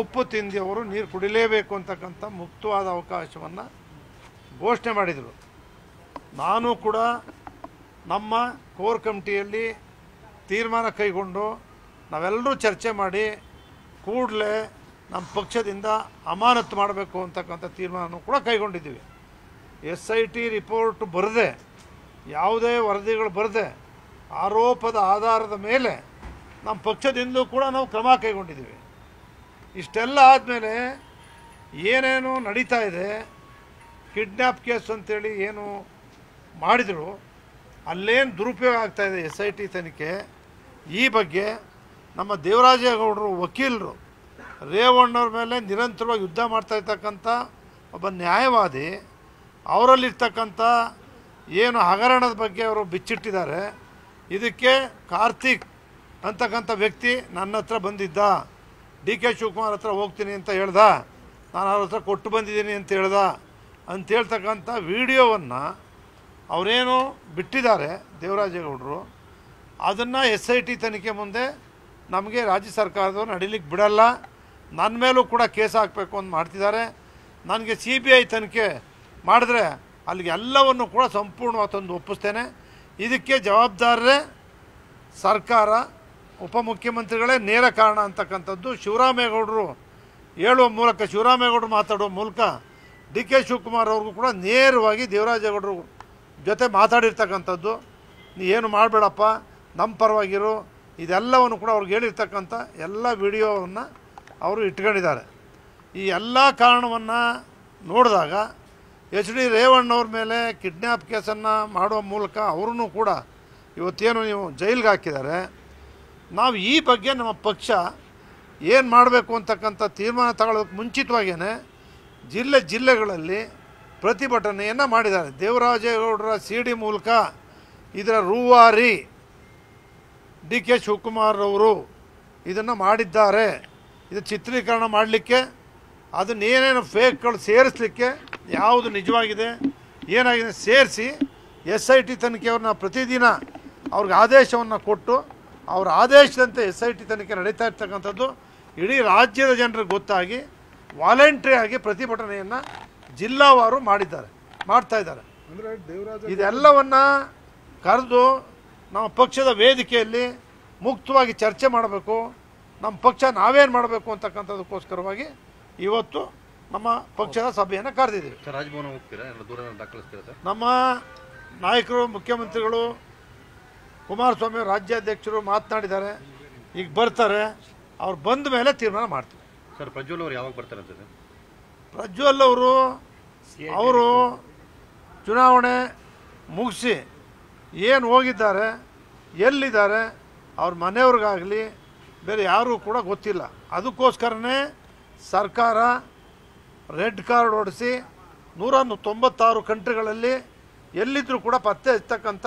ಉಪ್ಪು ತಿಂದಿಯವರು ನೀರು ಕುಡಿಲೇಬೇಕು ಅಂತಕ್ಕಂಥ ಮುಕ್ತವಾದ ಅವಕಾಶವನ್ನು ಘೋಷಣೆ ಮಾಡಿದರು. ನಾನು ಕೂಡ ನಮ್ಮ ಕೋರ್ ಕಮಿಟಿಯಲ್ಲಿ ತೀರ್ಮಾನ ಕೈಗೊಂಡು ನಾವೆಲ್ಲರೂ ಚರ್ಚೆ ಮಾಡಿ ಕೂಡಲೇ ನಮ್ಮ ಪಕ್ಷದಿಂದ ಅಮಾನತು ಮಾಡಬೇಕು ಅಂತಕ್ಕಂಥ ತೀರ್ಮಾನವೂ ಕೂಡ ಕೈಗೊಂಡಿದ್ದೀವಿ. ಎಸ್ ಐ ಟಿ ರಿಪೋರ್ಟ್ ಬರದೆ, ಯಾವುದೇ ವರದಿಗಳು ಬರದೆ, ಆರೋಪದ ಆಧಾರದ ಮೇಲೆ ನಮ್ಮ ಪಕ್ಷದಿಂದಲೂ ಕೂಡ ನಾವು ಕ್ರಮ ಕೈಗೊಂಡಿದ್ದೀವಿ. ಇಷ್ಟೆಲ್ಲ ಆದಮೇಲೆ ಏನೇನು ನಡೀತಾ ಇದೆ ಕಿಡ್ನ್ಯಾಪ್ ಕೇಸ್ ಅಂತೇಳಿ ಏನು ಮಾಡಿದರು, ಅಲ್ಲೇನು ದುರುಪಯೋಗ ಆಗ್ತಾ ಇದೆ ಎಸ್ ಐ ಟಿ ತನಿಖೆ. ಈ ಬಗ್ಗೆ ನಮ್ಮ ದೇವರಾಜೇಗೌಡರು ವಕೀಲರು ರೇವಣ್ಣವ್ರ ಮೇಲೆ ನಿರಂತರವಾಗಿ ಯುದ್ಧ ಮಾಡ್ತಾ ಇರ್ತಕ್ಕಂಥ ಒಬ್ಬ ನ್ಯಾಯವಾದಿ, ಅವರಲ್ಲಿರ್ತಕ್ಕಂಥ ಏನು ಹಗರಣದ ಬಗ್ಗೆ ಅವರು ಬಿಚ್ಚಿಟ್ಟಿದ್ದಾರೆ. ಇದಕ್ಕೆ ಕಾರ್ತಿಕ್ ಅಂತಕ್ಕಂಥ ವ್ಯಕ್ತಿ ನನ್ನ ಹತ್ರ ಬಂದಿದ್ದ. ಡಿ ಕೆ ಶಿವಕುಮಾರ್ ಹತ್ರ ಹೋಗ್ತೀನಿ ಅಂತ ಹೇಳ್ದ, ನಾನು ಅವ್ರ ಹತ್ರ ಕೊಟ್ಟು ಬಂದಿದ್ದೀನಿ ಅಂತ ಹೇಳ್ದ ಅಂತ ಹೇಳ್ತಕ್ಕಂಥ ವಿಡಿಯೋವನ್ನು ಅವರೇನು ಬಿಟ್ಟಿದ್ದಾರೆ ದೇವರಾಜೇಗೌಡರು. ಅದನ್ನು ಎಸ್ ಐ ಟಿ ತನಿಖೆ ಮುಂದೆ ನಮಗೆ ರಾಜ್ಯ ಸರ್ಕಾರದವ್ರು ನಡೀಲಿಕ್ಕೆ ಬಿಡಲ್ಲ. ನನ್ನ ಮೇಲೂ ಕೂಡ ಕೇಸ್ ಹಾಕಬೇಕು ಅಂತ ಮಾಡ್ತಿದ್ದಾರೆ. ನನಗೆ ಸಿ ಬಿ ಐ ತನಿಖೆ ಮಾಡಿದ್ರೆ ಅಲ್ಲಿಗೆ ಎಲ್ಲವನ್ನು ಕೂಡ ಸಂಪೂರ್ಣವಾಗಿ ತಂದು ಒಪ್ಪಿಸ್ತೇನೆ. ಇದಕ್ಕೆ ಜವಾಬ್ದಾರರೇ ಸರ್ಕಾರ. ಉಪಮುಖ್ಯಮಂತ್ರಿಗಳೇ ನೇರ ಕಾರಣ ಅಂತಕ್ಕಂಥದ್ದು ಶಿವರಾಮೇಗೌಡರು ಹೇಳುವ ಮೂಲಕ, ಶಿವರಾಮೇಗೌಡರು ಮಾತಾಡುವ ಮೂಲಕ ಡಿ ಕೆ ಶಿವಕುಮಾರ್ ಅವ್ರಿಗೂ ಕೂಡ ನೇರವಾಗಿ ದೇವರಾಜೇಗೌಡರು ಜೊತೆ ಮಾತಾಡಿರ್ತಕ್ಕಂಥದ್ದು. ನೀ ಏನು ಮಾಡಬೇಡಪ್ಪ ನಮ್ಮ ಪರವಾಗಿರು. ಇದೆಲ್ಲವನ್ನು ಕೂಡ ಅವ್ರಿಗೆ ಹೇಳಿರ್ತಕ್ಕಂಥ ಎಲ್ಲ ವಿಡಿಯೋವನ್ನು ಅವರು ಇಟ್ಕೊಂಡಿದ್ದಾರೆ. ಈ ಎಲ್ಲ ಕಾರಣವನ್ನು ನೋಡಿದಾಗ ಎಚ್ ಡಿ ರೇವಣ್ಣವ್ರ ಮೇಲೆ ಕಿಡ್ನ್ಯಾಪ್ ಕೇಸನ್ನು ಮಾಡುವ ಮೂಲಕ ಅವ್ರೂ ಕೂಡ ಇವತ್ತೇನು ನೀವು ಜೈಲಿಗೆ ಹಾಕಿದ್ದಾರೆ ನಾವು ಈ ಬಗ್ಗೆ ನಮ್ಮ ಪಕ್ಷ ಏನು ಮಾಡಬೇಕು ಅಂತಕ್ಕಂಥ ತೀರ್ಮಾನ ತಗೊಳ್ಳೋಕೆ ಮುಂಚಿತವಾಗಿಯೇ ಜಿಲ್ಲೆ ಜಿಲ್ಲೆಗಳಲ್ಲಿ ಪ್ರತಿಭಟನೆಯನ್ನು ಮಾಡಿದ್ದಾರೆ. ದೇವರಾಜೇಗೌಡರ ಸಿ ಡಿ ಮೂಲಕ ಇದರ ರೂವಾರಿ ಡಿ ಕೆ ಶಿವಕುಮಾರ್ ಅವರು ಇದನ್ನು ಮಾಡಿದ್ದಾರೆ. ಇದು ಚಿತ್ರೀಕರಣ ಮಾಡಲಿಕ್ಕೆ ಅದನ್ನೇನೇನು ಫೇಕ್ಗಳು ಸೇರಿಸಲಿಕ್ಕೆ ಯಾವುದು ನಿಜವಾಗಿದೆ, ಏನಾಗಿದೆ ಸೇರಿಸಿ ಎಸ್ ಐ ಟಿ ತನಿಖೆಯವ್ರನ್ನ ಪ್ರತಿದಿನ ಅವ್ರಿಗೆ ಆದೇಶವನ್ನು ಕೊಟ್ಟು ಅವ್ರ ಆದೇಶದಂತೆ ಎಸ್ ಐ ಟಿ ತನಿಖೆ ನಡೀತಾ ಇರ್ತಕ್ಕಂಥದ್ದು ಇಡೀ ರಾಜ್ಯದ ಜನರಿಗೆ ಗೊತ್ತಾಗಿ ವಾಲಂಟ್ರಿ ಆಗಿ ಪ್ರತಿಭಟನೆಯನ್ನು ಜಿಲ್ಲಾವಾರು ಮಾಡಿದ್ದಾರೆ ಮಾಡ್ತಾ ಇದ್ದಾರೆ. ಅಂದ್ರೆ ದೇವರಾಜ ಇದೆಲ್ಲವನ್ನ ಕರೆದು ನಮ್ಮ ಪಕ್ಷದ ವೇದಿಕೆಯಲ್ಲಿ ಮುಕ್ತವಾಗಿ ಚರ್ಚೆ ಮಾಡಬೇಕು ನಮ್ಮ ಪಕ್ಷ ನಾವೇನು ಮಾಡಬೇಕು ಅಂತಕ್ಕಂಥದಕ್ಕೋಸ್ಕರವಾಗಿ ಇವತ್ತು ನಮ್ಮ ಪಕ್ಷದ ಸಭೆಯನ್ನು ಕರೆದಿದ್ದೀವಿ. ಸರ್ ರಾಜಭವನ ಹೋಗ್ತೀರಾ? ಎಲ್ಲ ದೂರ ದಾಖಲಿಸ್ತೀರಾ ಸರ್? ನಮ್ಮ ನಾಯಕರು ಮುಖ್ಯಮಂತ್ರಿಗಳು ಕುಮಾರಸ್ವಾಮಿ ರಾಜ್ಯಾಧ್ಯಕ್ಷರು ಮಾತನಾಡಿದ್ದಾರೆ. ಈಗ ಬರ್ತಾರೆ. ಅವ್ರು ಬಂದ ಮೇಲೆ ತೀರ್ಮಾನ ಮಾಡ್ತೀವಿ. ಸರ್ ಪ್ರಜ್ವಲ್ ಅವರು ಯಾವಾಗ ಬರ್ತಾರೆ ಅಂತ ಪ್ರಜ್ವಲ್ ಅವರು ಅವರು ಚುನಾವಣೆ ಮುಗಿಸಿ ಏನು ಹೋಗಿದ್ದಾರೆ ಎಲ್ಲಿದ್ದಾರೆ ಅವ್ರ ಮನೆಯವ್ರಿಗಾಗಲಿ ಬೇರೆ ಯಾರೂ ಕೂಡ ಗೊತ್ತಿಲ್ಲ. ಅದಕ್ಕೋಸ್ಕರನೇ ಸರ್ಕಾರ ರೆಡ್ ಕಾರ್ಡ್ ಹೊಡಿಸಿ ನೂರ ತೊಂಬತ್ತಾರು ಕಂಟ್ರಿಗಳಲ್ಲಿ ಎಲ್ಲಿದ್ದರೂ ಕೂಡ ಪತ್ತೆ ಹಚ್ಚತಕ್ಕಂಥ